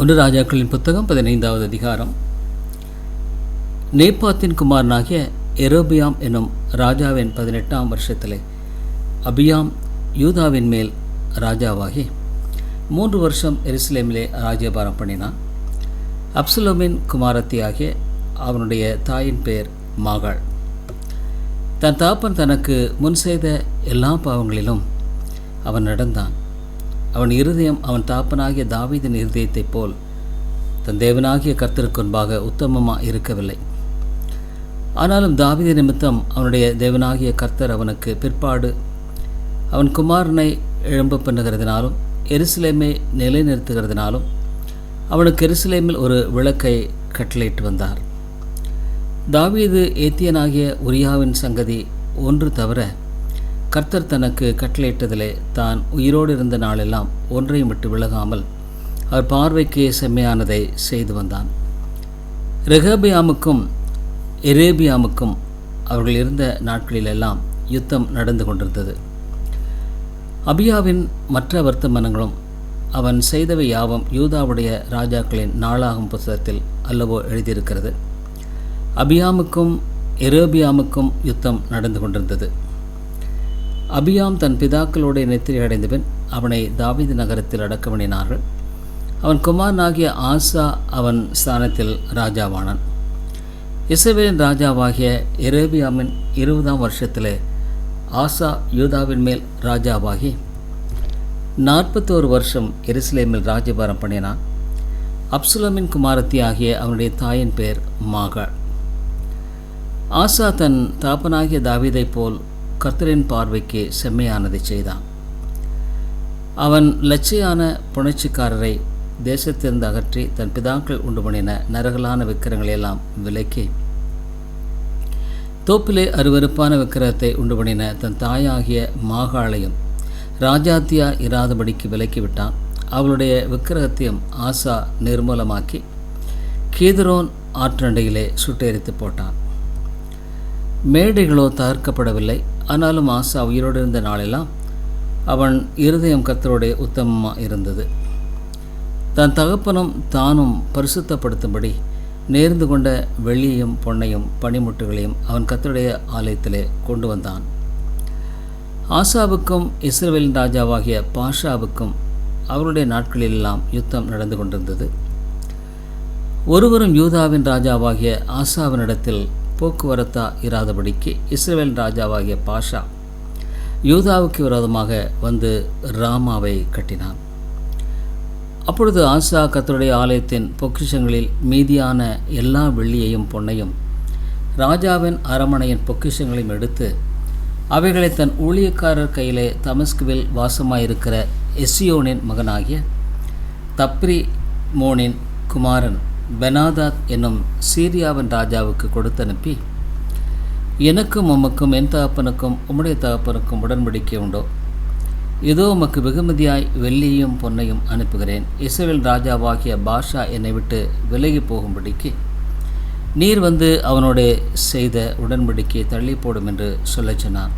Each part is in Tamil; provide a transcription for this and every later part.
ஒன்று ராஜாக்களின் புத்தகம் பதினைந்தாவது அதிகாரம். நேபாத்தின் குமாரனாகிய எரோபியாம் என்னும் ராஜாவின் பதினெட்டாம் வருஷத்திலே அபியாம் யூதாவின் மேல் ராஜாவாகி மூன்று வருஷம் எருசலேமிலே ராஜ்யபாரம் பண்ணினான். அப்சலோமின் குமாரத்தியாகிய அவனுடைய தாயின் பெயர் மாகாள். தன் தாப்பன் தனக்கு முன் செய்த எல்லா பாவங்களிலும் அவன் நடந்தான். அவன் இருதயம் அவன் தாப்பனாகிய தாவீதின் இருதயத்தைப் போல் தன் தேவனாகிய கர்த்தருக்கு முன்பாக உத்தமமாக இருக்கவில்லை. ஆனாலும் தாவித நிமித்தம் அவனுடைய தேவனாகிய கர்த்தர் அவனுக்கு பிற்பாடு அவன் குமாரனை எழும்ப பண்ணுகிறதுனாலும் எருசலேமை நிலைநிறுத்துகிறதுனாலும் அவனுக்கு எருசலேமில் ஒரு விளக்கை கட்டளையிட்டு வந்தார். தாவீது ஏத்தியனாகிய உரியாவின் சங்கதி ஒன்று தவிர கர்த்தர் தனக்கு கட்டளையிட்டதிலே தான் உயிரோடு இருந்த நாளெல்லாம் ஒன்றையும் விட்டு விலகாமல் அவர் பார்வைக்கு செம்மையானதை செய்து வந்தான். ரெகபியாமுக்கும் எரேபியாமுக்கும் அவர்கள் இருந்த நாட்களிலெல்லாம் யுத்தம் நடந்து கொண்டிருந்தது. அபியாவின் மற்ற வர்த்தமானங்களும் அவன் செய்தவை யாவும் யூதாவுடைய ராஜாக்களின் நாளாகும் புத்தகத்தில் அல்லவோ எழுதியிருக்கிறது. அபியாமுக்கும் எரோபியாமுக்கும் யுத்தம் நடந்து கொண்டிருந்தது. அபியாம் தன் பிதாக்களோடு நெத்திரி அடைந்தபின் அவனை தாவித் நகரத்தில் அடக்கமணினார்கள். அவன் குமாரனாகிய ஆசா அவன் ஸ்தானத்தில் ராஜாவானான். இசவேலின் ராஜாவாகிய எரேபியாமின் இருபதாம் வருஷத்திலே ஆசா யூதாவின் மேல் ராஜாவாகி நாற்பத்தோரு வருஷம் எருசலேமில் ராஜபாரம் பண்ணினான். அப்சுலமின் குமாரத்தி ஆகிய அவனுடைய தாயின் பெயர் மாகாள். ஆசா தன் தாப்பனாகிய தாவீதைப் போல் கர்த்தரின் பார்வைக்கு செம்மையானதை செய்தான். அவன் லட்சியான புணர்ச்சிக்காரரை தேசத்திலிருந்து அகற்றி தன் பிதாக்கள் உண்டு பண்ணின நரகலான விக்கிரங்களையெல்லாம் விலக்கி தோப்பிலே அருவருப்பான விக்கிரகத்தை உண்டு பண்ணின தன் தாயாகிய மாகாளையும் ராஜாத்தியா இராதபடிக்கு விலக்கி விட்டான். அவளுடைய விக்கிரகத்தையும் ஆசா நிர்மூலமாக்கி கீதரோன் ஆற்றண்டையிலே சுட்டெரித்து போட்டான். மேடைகளோ தகர்க்கப்படவில்லை. ஆனாலும் ஆசா உயிரோடு இருந்த நாளெல்லாம் அவன் இருதயம் கத்தருடைய உத்தமமாக இருந்தது. தன் தகப்பனும் தானும் பரிசுத்தப்படுத்தும்படி நேர்ந்து கொண்ட வெள்ளியையும் பொன்னையும் பனிமுட்டுகளையும் அவன் கத்தருடைய ஆலயத்திலே கொண்டு வந்தான். ஆசாவுக்கும் இஸ்ரேலின் ராஜாவாகிய பாஷாவுக்கும் அவருடைய நாட்களிலெல்லாம் யுத்தம் நடந்து கொண்டிருந்தது. ஒருவரும் யூதாவின் ராஜாவாகிய ஆசாவினிடத்தில் போக்குவரத்தா இராதபடிக்கு இஸ்ரேல் ராஜாவாகிய பாஷா யூதாவுக்கு விரோதமாக வந்து ராமாவை கட்டினான். அப்பொழுது ஆசா கத்தருடைய ஆலயத்தின் பொக்கிஷங்களில் மீதியான எல்லா வெள்ளியையும் பொன்னையும் ராஜாவின் அரமனையின் பொக்கிஷங்களையும் எடுத்து அவைகளை தன் ஊழியக்காரர் கையிலே தமஸ்குவில் வாசமாயிருக்கிற எஸ்யோனின் மகனாகிய தப்ரி மோனின் குமாரன் பெனாதாத் என்னும் சீரியாவின் ராஜாவுக்கு கொடுத்தனுப்பி எனக்கும் உமக்கும் என் தகப்பனுக்கும் உம்முடைய தகப்பனுக்கும் உடன்படிக்கை உண்டோ? இதோ உமக்கு வெகுமதியாய் வெள்ளியும் பொன்னையும் அனுப்புகிறேன். இஸ்ரேல் ராஜாவாகிய பாஷா என்னை விட்டு விலகி போகும்படிக்கு நீர் வந்து அவனோட செய்த உடன்படிக்கையை தள்ளி போடும் என்று சொல்லச் சொன்னான்.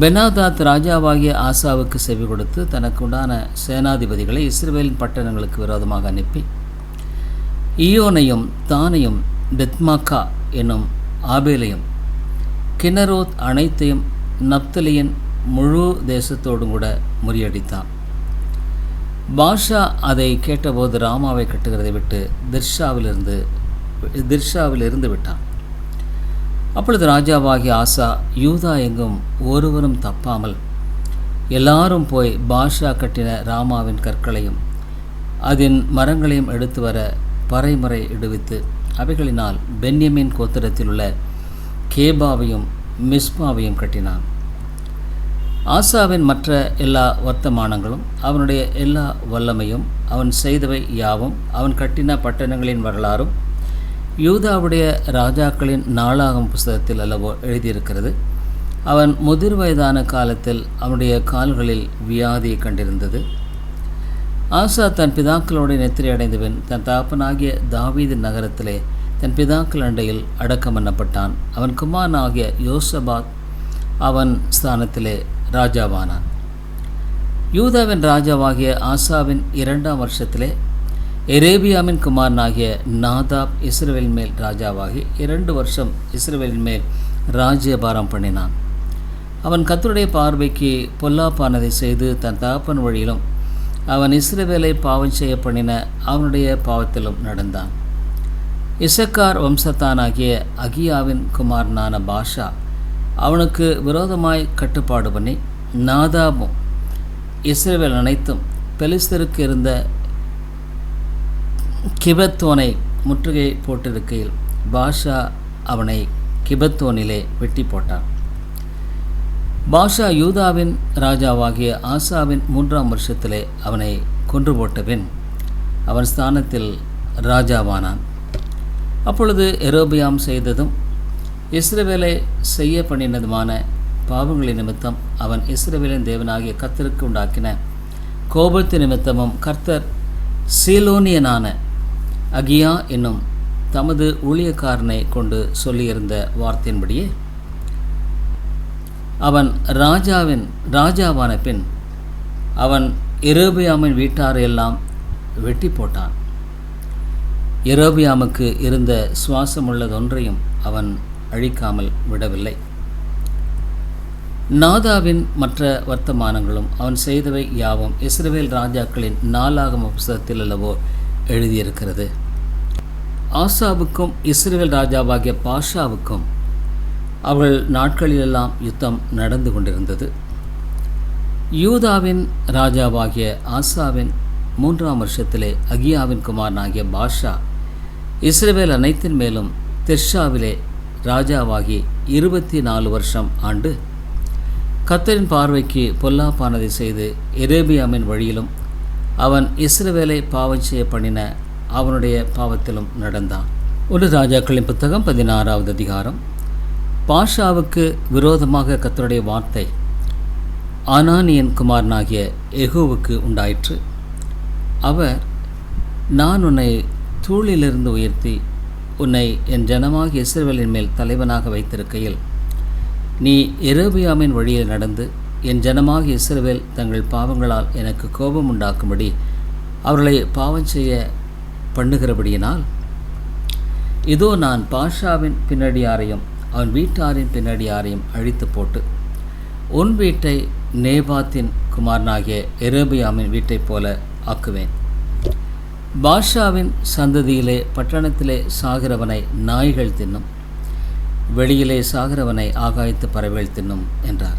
பெனாதாத் ராஜாவாகிய ஆசாவுக்கு செவி கொடுத்து தனக்குண்டான சேனாதிபதிகளை இஸ்ரேலின் பட்டணங்களுக்கு விரோதமாக அனுப்பி ஈயோனையும் தானையும் பெத்மாக்கா என்னும் ஆபேலையும் கிணரோத் அனைத்தையும் நப்தலியின் முழு தேசத்தோடும் கூட முறியடித்தான். பாஷா அதை கேட்டபோது ராமாவை கட்டுகிறதை விட்டு திர்ஷாவிலிருந்து திர்ஷாவிலிருந்து விட்டான். அப்பொழுது ராஜாவாகிய ஆசா யூதா எங்கும் ஒருவரும் தப்பாமல் எல்லாரும் போய் பாஷா கட்டின ராமாவின் கற்களையும் அதன் மரங்களையும் எடுத்து வர பறைமுறை இடுவித்து அவைகளினால் பென்யமின் கோத்திரத்தில் உள்ள கேபாவையும் மிஸ்பாவையும் கட்டினான். ஆசாவின் மற்ற எல்லா வர்த்தமானங்களும் அவனுடைய எல்லா வல்லமையும் அவன் செய்தவை யாவும் அவன் கட்டின பட்டணங்களின் வரலாறும் யூதாவுடைய ராஜாக்களின் நாளாகும் புஸ்தகத்தில் அல்லவோ எழுதியிருக்கிறது. அவன் முதிர் வயதான காலத்தில் அவனுடைய கால்களில் வியாதியை கண்டிருந்தது. ஆசா தன் பிதாக்களோடு நெத்திரி அடைந்தவன் தன் தாப்பனாகிய தாவீது நகரத்திலே தன் பிதாக்கள் அண்டையில் அடக்கம் பண்ணப்பட்டான். அவன் குமாரனாகிய யோசபாத் அவன் ஸ்தானத்திலே ராஜாவானான். யூதாவின் ராஜாவாகிய ஆசாவின் இரண்டாம் வருஷத்திலே எரேபியாவின் குமாரனாகிய நாதாப் இஸ்ரவேல் மேல் ராஜாவாகி இரண்டு வருஷம் இஸ்ரவேலின் மேல் ராஜ்யபாரம் பண்ணினான். அவன் கத்தருடைய பார்வைக்கு பொல்லாப்பானதை செய்து தன் தகப்பன் வழியிலும் அவன் இஸ்ரவேலை பாவம் செய்ய பண்ணின அவனுடைய பாவத்திலும் நடந்தான். இசக்கார் வம்சத்தானாகிய அகியாவின் குமாரனான பாஷா அவனுக்கு விரோதமாய் கட்டுப்பாடு பண்ணி நாதாபும் இஸ்ரேவேல் அனைத்தும் பெலிஸ்தருக்கு இருந்த கிபத்தோனை முற்றுகை போட்டிருக்கையில் பாஷா அவனை கிபத்தோனிலே வெட்டி போட்டான். பாஷா யூதாவின் ராஜாவாகிய ஆசாவின் மூன்றாம் வருஷத்திலே அவனை கொன்று போட்டபின் அவன் ஸ்தானத்தில் ராஜாவானான். அப்பொழுது எரோபியாம் செய்ததும் இஸ்ரவேலை செய்ய பண்ணினதுமான பாவங்களின் நிமித்தம் அவன் இஸ்ரவேலின் தேவனாகிய கர்த்தருக்கு உண்டாக்கின கோபத்து நிமித்தமும் கர்த்தர் சீலோனியனான அகியா என்னும் தமது ஊழியக்காரனை கொண்டு சொல்லியிருந்த வார்த்தையின்படியே அவன் ராஜாவின் ராஜாவான பின் அவன் எரோபியாமின் வீட்டாரையெல்லாம் வெட்டி போட்டான் எரோபியாமுக்கு இருந்த சுவாசமுள்ளதொன்றையும் அவன் அழிக்காமல் விடவில்லை. நாதாவின் மற்ற வர்த்தமானங்களும் அவன் செய்தவை யாவும் இஸ்ரேல் ராஜாக்களின் நாலாகம புஸ்தகத்தில் அல்லவோ எழுதியிருக்கிறது. ஆசாவுக்கும் இஸ்ரேல் ராஜாவாகிய பாஷாவுக்கும் அவள் நாட்களிலெல்லாம் யுத்தம் நடந்து கொண்டிருந்தது. யூதாவின் ராஜாவாகிய ஆசாவின் மூன்றாம் வருஷத்திலே அகியாவின் குமாரனாகிய பாஷா இஸ்ரேவேல் அனைத்தின் மேலும் திர்ஷாவிலே ராஜாவாகி இருபத்தி நாலு வருஷம் ஆண்டு கத்தரின் பார்வைக்கு பொல்லாப்பானதை செய்து எரேபியாமின் வழியிலும் அவன் இஸ்ரவேலை பாவம் செய்ய பண்ணின அவனுடைய பாவத்திலும் நடந்தான். ஒரு ராஜாக்களின் புத்தகம் பதினாறாவது அதிகாரம். பாஷாவுக்கு விரோதமாக கத்தருடைய வார்த்தை ஆனானியன் குமாரனாகிய எகோவுக்கு உண்டாயிற்று. அவர் நான் உன்னை தூளிலிருந்து உயர்த்தி உன்னை என் ஜனமாக இஸ்ரவேலின் மேல் தலைவனாக வைத்திருக்கையில் நீ எரோபியாமின் வழியில் நடந்து என் ஜனமாக இஸ்ரவேல் தங்கள் பாவங்களால் எனக்கு கோபம் உண்டாக்கும்படி அவர்களை பாவம் செய்ய பண்ணுகிறபடியினால் இதோ நான் பாஷாவின் பின்னடியாரையும் அவன் வீட்டாரின் பின்னடியாரையும் அழித்து போட்டு உன் வீட்டை நேபாத்தின் குமாரனாகிய எரோபியாமின் வீட்டைப் போல ஆக்குவேன். பாஷாவின் சந்ததியிலே பட்டணத்திலே சாகிறவனை நாய்கள் தின்னும் வெளியிலே சாகிறவனை ஆகாயத்து பறவைகள் தின்னும் என்றார்.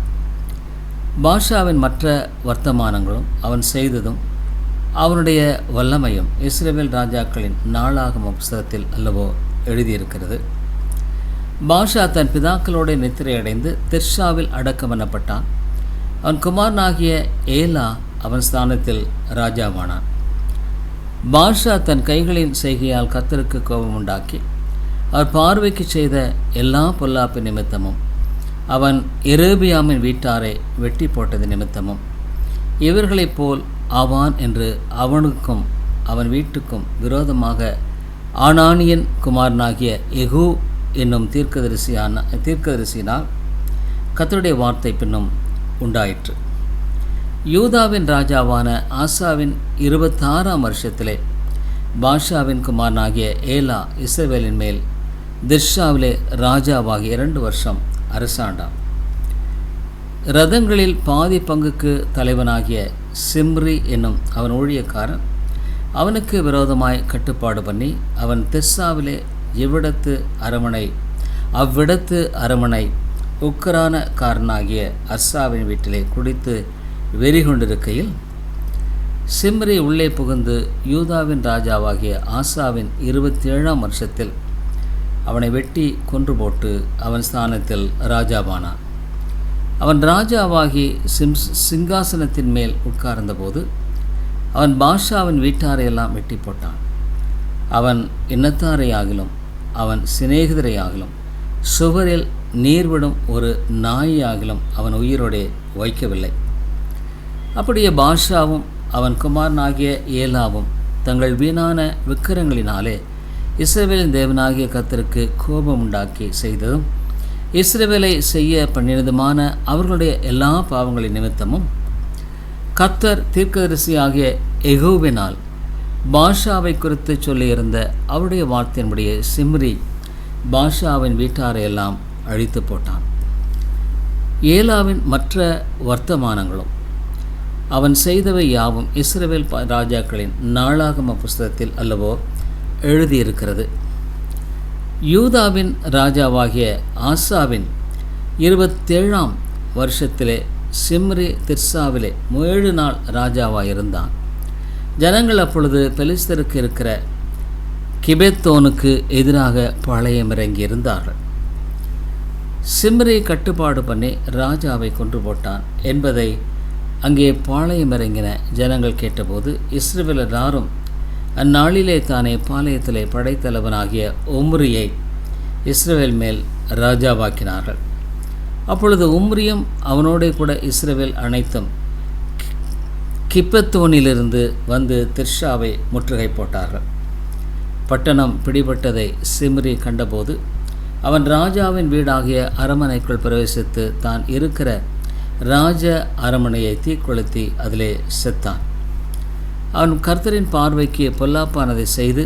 பாஷாவின் மற்ற வர்த்தமானங்களும் அவன் செய்ததும் அவனுடைய வல்லமையும் இஸ்ரேல் ராஜாக்களின் நாளாகம புஸ்தகத்தில் அல்லவோ எழுதியிருக்கிறது. பாஷா தன் பிதாக்களோட நித்திரை அடைந்து திர்ஷாவில் அடக்கம் எனப்பட்டான் அவன் குமாரனாகிய ஏலா அவன் ஸ்தானத்தில் ராஜாவானான். பாஷா தன் கைகளின் செய்கையால் கத்தருக்கு கோபம் உண்டாக்கி அவர் பார்வைக்கு செய்த எல்லா பொல்லாப்பு நிமித்தமும் அவன் எரேபியாமின் வீட்டாரை வெட்டி போட்டது நிமித்தமும் இவர்களைப் போல் ஆவான் என்று அவனுக்கும் அவன் வீட்டுக்கும் விரோதமாக ஆனானியன் குமாரனாகிய எகு என்னும் தீர்க்கதரிசியான தீர்க்கதரிசியினால் கத்தருடைய வார்த்தை பின்னும் உண்டாயிற்று. யூதாவின் ராஜாவான ஆசாவின் இருபத்தாறாம் வருஷத்திலே பாஷாவின் குமாரனாகிய ஏலா இஸ்ரவேலின் மேல் திர்ஷாவிலே ராஜாவாகி இரண்டு வருஷம் அரசாண்டான். ரதங்களில் பாதி பங்குக்கு தலைவனாகிய சிம்ரி என்னும் அவன் ஊழியக்காரன் அவனுக்கு விரோதமாய் கட்டுப்பாடு பண்ணி அவன் திர்சாவிலே இவ்விடத்து அரமனை அவ்விடத்து அரமனை உக்கரான காரனாகிய அர்சாவின் வீட்டிலே குடித்து வெறி கொண்டிருக்கையில் சிம்ரி உள்ளே புகுந்து யூதாவின் ராஜாவாகிய ஆசாவின் இருபத்தி ஏழாம் வருஷத்தில் அவனை வெட்டி கொன்று போட்டு அவன் ஸ்தானத்தில் ராஜாவானான். அவன் ராஜாவாகி சிம் சிங்காசனத்தின் மேல் உட்கார்ந்தபோது அவன் பாஷாவின் வீட்டாரையெல்லாம் வெட்டி போட்டான். அவன் இனத்தாரையாகிலும் அவன் சிநேகிதரையாகலும் சுவரில் நீர்விடும் ஒரு நாயாகிலும் அவன் உயிரோடே வைக்கவில்லை. அப்படியே பாஷாவும் அவன் குமாரனாகிய ஏலாவும் தங்கள் வீணான விக்கிரங்களினாலே இஸ்ரேவேலின் தேவனாகிய கத்தருக்கு கோபம் உண்டாக்கி செய்ததும் இஸ்ரேவேலை செய்ய பண்ணினதுமான அவர்களுடைய எல்லா பாவங்களின் நிமித்தமும் கத்தர் தீர்க்கதரிசியாகிய எகோவினால் பாஷாவை குறித்து சொல்லியிருந்த அவருடைய வார்த்தையினுடைய சிம்ரி பாஷாவின் வீட்டாரை எல்லாம் அழித்து போட்டான். ஏலாவின் மற்ற வர்த்தமானங்களும் அவன் செய்தவை யாவும் இஸ்ரேல் ராஜாக்களின் நாளாகம புஸ்தகத்தில் அல்லவோ எழுதியிருக்கிறது. யூதாவின் ராஜாவாகிய ஆசாவின் இருபத்தேழாம் வருஷத்திலே சிம்ரி திர்சாவிலே ஏழு நாள் ராஜாவாக இருந்தான் ஜனங்கள் அப்பொழுது பெலிஸ்தருக்கு இருக்கிற கிபெத்தோனுக்கு எதிராக பாளையமிறங்கி இருந்தார்கள் சிம்ரி கட்டுப்பாடு பண்ணி ராஜாவை கொன்று போட்டான் என்பதை அங்கே பாளையமிறங்கின ஜனங்கள் கேட்டபோது இஸ்ரவேல் யாரும் அந்நாளிலே தானே பாளையத்திலே படைத்தலைவனாகிய உம்ரியை இஸ்ரவேல் மேல் ராஜாவாக்கினார்கள். அப்பொழுது உம்ரியும் அவனோடே கூட இஸ்ரவேல் அனைத்தும் கிப்பத்தோனிலிருந்து வந்து திர்ஷாவை முற்றுகை போட்டார்கள். பட்டணம் பிடிபட்டதை சிம்ரி கண்டபோது அவன் ராஜாவின் வீடாகிய அரமனைக்குள் பிரவேசித்து தான் இருக்கிற ராஜ அரமனையை தீக்கொளுத்தி அதிலே செத்தான். அவன் கர்த்தரின் பார்வைக்கு பொல்லாப்பானதை செய்து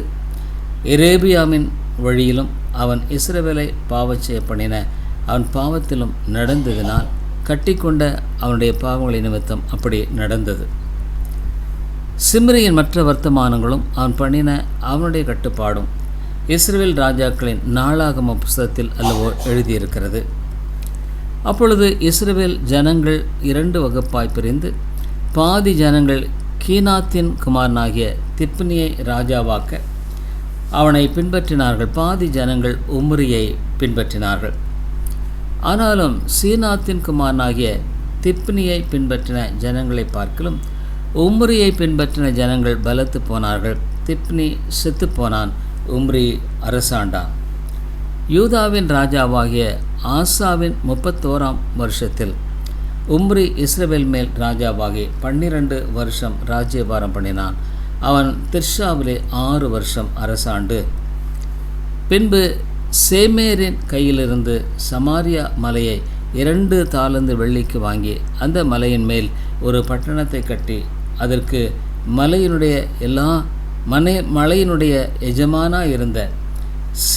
எரேபியாவின் வழியிலும் அவன் இஸ்ரவேலை பாவச் செய்ய பண்ணின அவன் பாவத்திலும் நடந்ததினால் கட்டிக்கொண்ட அவனுடைய பாவங்களை நிமித்தம் அப்படி நடந்தது. சிம்ரியின் மற்ற வர்த்தமானங்களும் அவன் பண்ணின அவனுடைய கட்டுப்பாடும் இஸ்ரேல் ராஜாக்களின் நாளாகம புஸ்தகத்தில் அல்லவோ எழுதியிருக்கிறது. அப்பொழுது இஸ்ரேல் ஜனங்கள் இரண்டு வகுப்பாய் பிரிந்து பாதி ஜனங்கள் கீனாத்தின் குமாரனாகிய திப்னியை ராஜாவாக்க அவனை பின்பற்றினார்கள். பாதி ஜனங்கள் உம்ரியை பின்பற்றினார்கள். ஆனாலும் சீனாத்தின் குமாரனாகிய திப்னியை பின்பற்றின ஜனங்களை பார்க்கலும் உம்ரியை பின்பற்றின ஜனங்கள் பலத்து போனார்கள். திப்னி செத்து போனான். உம்ரி அரசாண்டான் யூதாவின் ராஜாவாகிய ஆசாவின் முப்பத்தோராம் வருஷத்தில் உம்ரி இஸ்ரவேல் மேல் ராஜாவாகி பன்னிரண்டு வருஷம் ராஜ்யபாரம் பண்ணினான். அவன் திர்ஷாவிலே ஆறு வருஷம் அரசாண்டு. பின்பு சேமேரின் கையிலிருந்து சமாரியா மலையை இரண்டு தாளந்து வெள்ளிக்கு வாங்கி அந்த மலையின் மேல் ஒரு பட்டணத்தை கட்டி அதற்கு மலையினுடைய எல்லா மனை மலையினுடைய எஜமானா இருந்த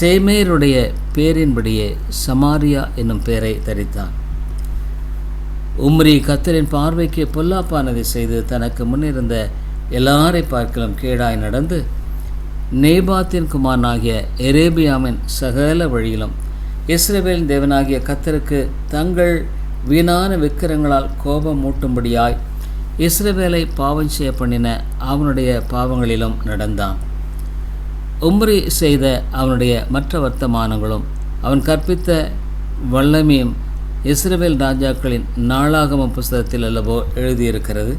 சேமேருடைய பேரின்படியே சமாரியா என்னும் பெயரை தரித்தான். உம்ரி கத்தரின் பார்வைக்கு பொல்லாப்பானதை செய்து தனக்கு முன்னிருந்த எல்லாரை பார்க்கலும் கேடாய் நடந்து நேபாத்தின் குமாரனாகிய எரேபியாவின் சகல வழியிலும் இஸ்ரேவேலின் தேவனாகிய கத்தருக்கு தங்கள் வீணான விக்கிரங்களால் கோபம் மூட்டும்படியாய் இஸ்ரவேலை பாவம் செய்ய பண்ணின அவனுடைய பாவங்களிலும் நடந்தான். உம்ரி செய்த அவனுடைய மற்ற வர்த்தமானங்களும் அவன் கற்பித்த வல்லமையும் இஸ்ரவேல் ராஜாக்களின் நாளாகம புஸ்தகத்தில் அல்லவோ எழுதியிருக்கிறது.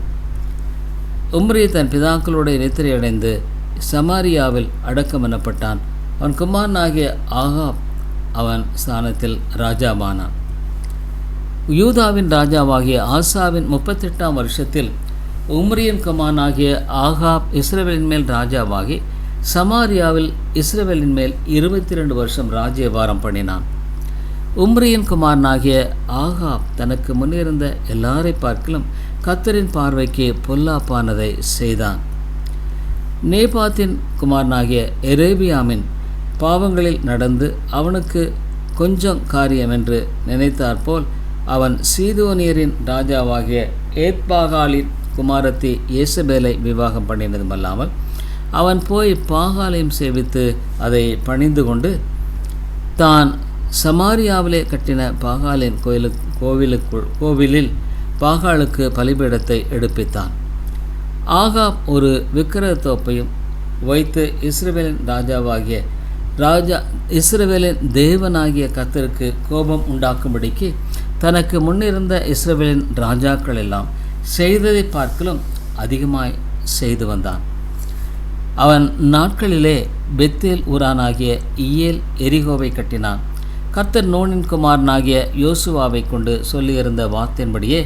உம்ரி தன் பிதாக்களுடைய நித்திரையடைந்து சமாரியாவில் அடக்கம் எனப்பட்டான். அவன் குமாரனாகிய ஆகாப் அவன் ஸ்தானத்தில் ராஜாவானான். யூதாவின் ராஜாவாகிய ஆசாவின் முப்பத்தெட்டாம் வருஷத்தில் உம்ரியன் கமானாகிய ஆகாப் இஸ்ரவேலின் மேல் ராஜாவாகி சமாரியாவில் இஸ்ரவேலின் மேல் இருபத்தி ரெண்டு வருஷம் ராஜ்யபாரம் பண்ணினான். உம்ரியன் குமாரனாகிய ஆகாப் தனக்கு முன்னிருந்த எல்லாரை பார்க்கலும் கத்தரின் பார்வைக்கு பொல்லாப்பானதை செய்தான். நேபாத்தின் குமாரனாகிய எரேபியாமின் பாவங்களில் நடந்து அவனுக்கு கொஞ்சம் காரியம் என்று நினைத்தாற்போல் அவன் சீதோனியரின் ராஜாவாகிய ஏத்பாகாலின் குமாரத்தி இயேசபேலை விவாகம் பண்ணினதுமல்லாமல் அவன் போய் பாகாலையும் சேவித்து அதை பணிந்து கொண்டு தான் சமாரியாவிலே கட்டின பாகாலின் கோயிலு கோவிலுக்குள் கோவிலில் பாகாலுக்கு பலிபீடத்தை எடுப்பித்தான். ஆகாப் ஒரு விக்கிரகத்தோப்பையும் வைத்து இஸ்ரேவேலின் ராஜாவாகிய ராஜா இஸ்ரவேலின் தேவனாகிய கத்தருக்கு கோபம் உண்டாக்கும்படிக்கு தனக்கு முன்னிருந்த இஸ்ரேலின் ராஜாக்கள் எல்லாம் செய்ததை பார்க்கலும் அதிகமாய் செய்து வந்தான். அவன் நாட்களிலே பெத்தேல் ஊரானாகிய இயேல் எரிகோவை கட்டினான். கர்த்தர் நோனின் குமாரனாகிய யோசுவாவை கொண்டு சொல்லியிருந்த வார்த்தையின்படியே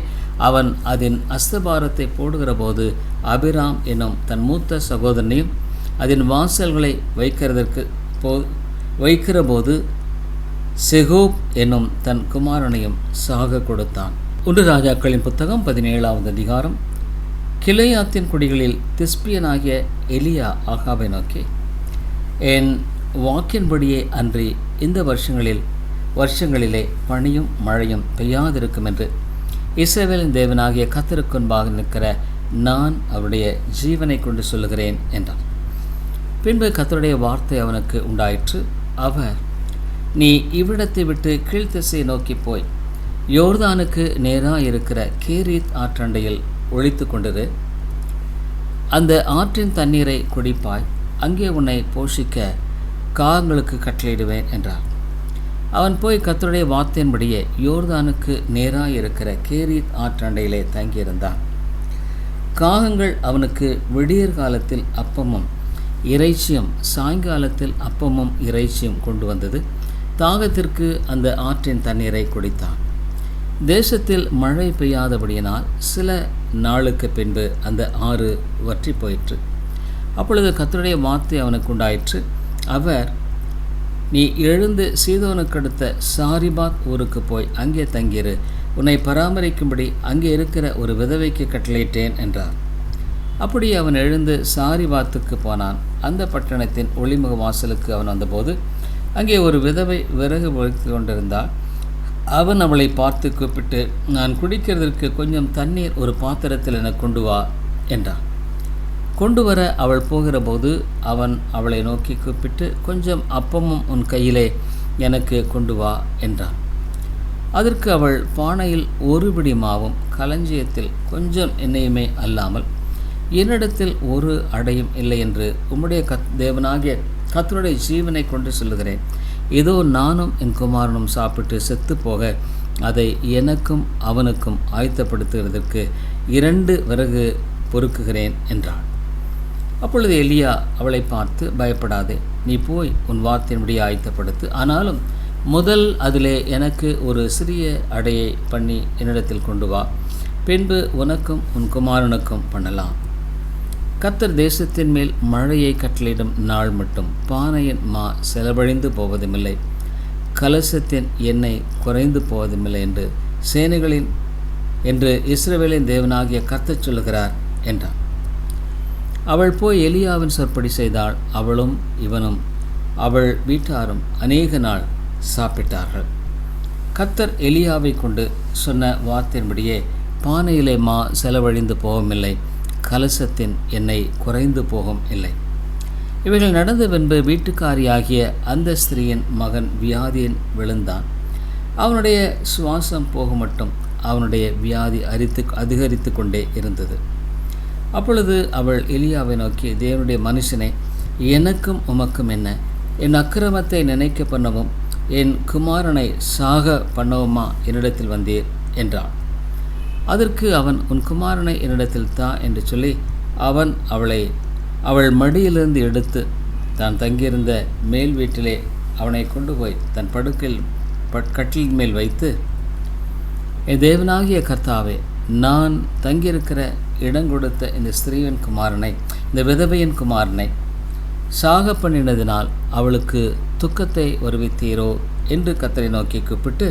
அவன் அதன் அஸ்தபாரத்தை போடுகிற போது அபிராம் என்னும் தன் மூத்த சகோதரனையும் அதன் வாசல்களை வைக்கிறதற்கு போ வைக்கிறபோது செகோப் என்னும் தன் குமாரனையும் சாக கொடுத்தான். ஒன்று ராஜாக்களின் புத்தகம் பதினேழாவது அதிகாரம். கிளையாத்தின் குடிகளில் திஸ்பியனாகிய எலியா ஆகாவை நோக்கி என் வாக்கின்படியே அன்றி இந்த வருஷங்களில் வருஷங்களிலே பனியும் மழையும் பெய்யாதிருக்கும் என்று இஸ்ரவேலின் தேவனாகிய கத்தருக்குன்பாக நிற்கிற நான் அவருடைய ஜீவனை கொண்டு சொல்லுகிறேன் என்றான். பின்பு கத்தருடைய வார்த்தை அவனுக்கு உண்டாயிற்று. அவர் நீ இவ்விடத்தை விட்டு கீழ்த்திசையை நோக்கி போய். யோர்தானுக்கு நேராக இருக்கிற கேரீத் ஆற்றண்டையில் ஒழித்து கொண்டிரு அந்த ஆற்றின் தண்ணீரை குடிப்பாய். அங்கே உன்னை போஷிக்க காகங்களுக்கு கட்டளையிடுவேன் என்றார். அவன் போய் கத்தருடைய வார்த்தையின்படியே யோர்தானுக்கு நேராக இருக்கிற கேரீத் ஆற்றண்டையிலே தங்கியிருந்தான். காகங்கள் அவனுக்கு விடியற் காலத்தில் அப்பமும் இறைச்சியும் சாயங்காலத்தில் அப்பமும் இறைச்சியும் கொண்டு வந்தது. தாகத்திற்கு அந்த ஆற்றின் தண்ணீரை குடித்தான். தேசத்தில் மழை பெய்யாதபடியினால் சில நாளுக்கு பின்பு அந்த ஆறு வற்றி போயிற்று. அப்பொழுது கத்தருடைய வார்த்தை அவனுக்கு உண்டாயிற்று. அவர் நீ எழுந்து சீதோனுக்கு அடுத்த சாரிபாத் ஊருக்கு போய் அங்கே தங்கியிரு. உன்னை பராமரிக்கும்படி அங்கே இருக்கிற ஒரு விதவைக்கு கட்டளையிட்டேன் என்றார். அப்படி அவன் எழுந்து சாரிபாத்துக்கு போனான். அந்த பட்டணத்தின் ஒளிமுக வாசலுக்கு அவன் வந்தபோது அங்கே ஒரு விதவை விறகு வைத்து கொண்டிருந்தாள். அவன் அவளை பார்த்து கூப்பிட்டு நான் குடிக்கிறதற்கு கொஞ்சம் தண்ணீர் ஒரு பாத்திரத்தில் என கொண்டு வா என்றான். கொண்டு வர அவள் போகிற போது அவன் அவளை நோக்கி கூப்பிட்டு கொஞ்சம் அப்பமும் உன் கையிலே எனக்கு கொண்டு வா என்றான். அதற்கு அவள் பானையில் ஒரு பிடி மாவும் களஞ்சியத்தில் கொஞ்சம் எண்ணெயுமே அல்லாமல் என்னிடத்தில் ஒரு அடையும் இல்லை என்று உம்முடைய கத் தேவனாகிய கத்தருடைய ஜீவனை கொண்டு சொல்லுகிறேன். ஏதோ நானும் என் குமாரனும் சாப்பிட்டு செத்து போக அதை எனக்கும் அவனுக்கும் ஆயத்தப்படுத்துகிறதற்கு இரண்டு விறகு பொறுக்குகிறேன் என்றாள் அப்பொழுது எலியா அவளை பார்த்து பயப்படாதே நீ போய் உன் வார்த்தையின்படி ஆயத்தப்படுத்து. ஆனாலும் முதல் அதிலே எனக்கு ஒரு சிறிய அடையை பண்ணி என்னிடத்தில் கொண்டு வா. பின்பு உனக்கும் உன் குமாரனுக்கும் பண்ணலாம். கத்தர் தேசத்தின் மேல் மழையை கட்டளையிடும் நாள் மட்டும். பானையின் மா செலவழிந்து போவதுமில்லை. கலசத்தின் எண்ணெய் குறைந்து போவதுமில்லை என்று சேனைகளின் என்று இஸ்ரவேலின் தேவனாகிய கத்தச் சொல்லுகிறார் என்றான் அவள் போய் எலியாவின் சொற்படி செய்தாள். அவளும் இவனும் அவள் வீட்டாரும் அநேக நாள் சாப்பிட்டார்கள். கத்தர் எலியாவை கொண்டு சொன்ன வார்த்தையின்படியே பானையிலே மா செலவழிந்து போகவில்லை கலசத்தின் எண்ணெய் குறைந்து போகும் இல்லை. இவைகள் நடந்த பின்பு வீட்டுக்காரியாகிய அந்த ஸ்திரீயின் மகன் வியாதியின் விழுந்தான். அவனுடைய சுவாசம் போக மட்டும் அவனுடைய வியாதி அரித்து அதிகரித்து கொண்டே இருந்தது. அப்பொழுது அவள் எலியாவை நோக்கி தேவனுடைய மனுஷனை எனக்கும் உமக்கும் என்ன? என் அக்கிரமத்தை நினைக்க பண்ணவும் என் குமாரனை சாக பண்ணவுமா? என்னிடத்தில் வந்தீர் என்றான். அதற்கு அவன் உன் குமாரனை என்னிடத்தில் தா என்று சொல்லி அவன் அவளை அவள் மடியிலிருந்து எடுத்து தான் தங்கியிருந்த மேல் வீட்டிலே அவனை கொண்டு போய் தன் படுக்கையில் கட்டில் மேல் வைத்து என் தேவனாகிய கர்த்தாவே நான் தங்கியிருக்கிற இடம் கொடுத்த இந்த ஸ்திரீவன் குமாரனை இந்த விதவையின் குமாரனை சாக பண்ணினதினால் அவளுக்கு துக்கத்தை வருவித்தீரோ என்று கத்தரை நோக்கி கூப்பிட்டு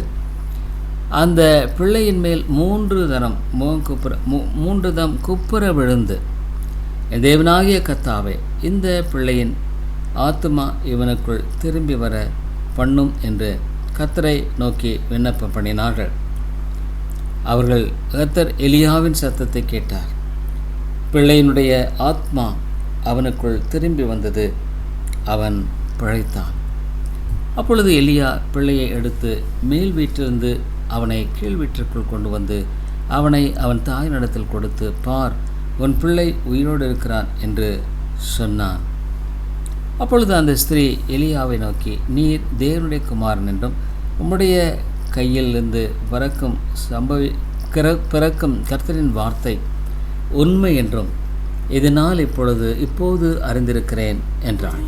அந்த பிள்ளையின் மேல் மூன்று தரம் முகம் குப்புற மூன்று தம் குப்புற விழுந்து. என் தேவனாகிய கத்தாவே இந்த பிள்ளையின் ஆத்மா இவனுக்குள் திரும்பி வர பண்ணும் என்று கத்தரை நோக்கி விண்ணப்பம் பண்ணினார்கள். அவர்கள் கத்தர் எலியாவின் சத்தத்தை கேட்டார். பிள்ளையினுடைய ஆத்மா அவனுக்குள் திரும்பி வந்தது. அவன் பிழைத்தான். அப்பொழுது எலியா பிள்ளையை எடுத்து மேல் வீட்டிலிருந்து அவனை கீழ் வீட்டிற்குள் கொண்டு வந்து அவனை அவன் தாயினிடத்தில் கொடுத்து பார் உன் பிள்ளை உயிரோடு இருக்கிறான் என்று சொன்னான். அப்பொழுது அந்த ஸ்திரீ எலியாவை நோக்கி நீர் தேவனுடைய குமாரன் என்றும் உம்முடைய கையிலிருந்து பிறக்கும் சம்பவி பிறக்கும் கர்த்தரின் வார்த்தை உண்மை என்றும் இதனால் இப்பொழுது இப்போது அறிந்திருக்கிறேன் என்றாள்